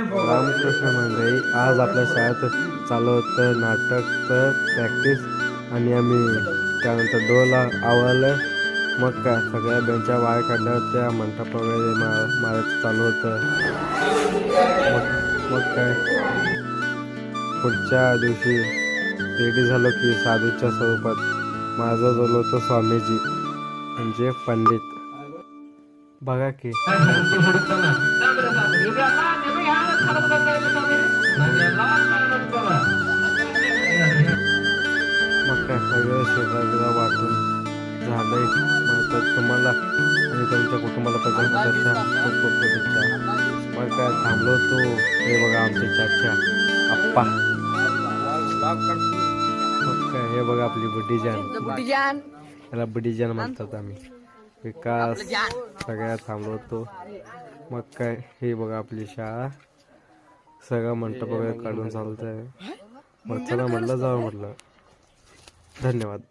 रामकृष्ण मंडळी आज आपल्या शाळेत चालू होतं नाटकचं प्रॅक्टिस आणि आम्ही त्यानंतर डोला आवडलं मग काय सगळ्या बेंच्या वाया काढल्या होत्या मंडप वगैरे मा मारायचं चालू होतं. मग मग काय? पुढच्या दिवशी रेडी झालो की साधूच्या स्वरूपात माझं झालं होतं स्वामीजी म्हणजे पंडित. बघा की. सगळं शेजारीला वाटून झालंय. मग तर तुम्हाला आणि तुमच्या कुटुंबाला प्रधानमंत्र्यांच्या खूप खूप शुभेच्छा. मग काय थांबलो तो हे बघा आमचे चाचा आप्पा. मग काय हे बघा आपली बुड्डी जान याला बुड्डी जान म्हणतात आम्ही. विकास सगळ्या थांबलो होतो. मग काय हे बघा आपली शाळा. सगळं मंडप वगैरे काढून चालत आहे मग चला म्हटलं जावं म्हटलं धन्यवाद.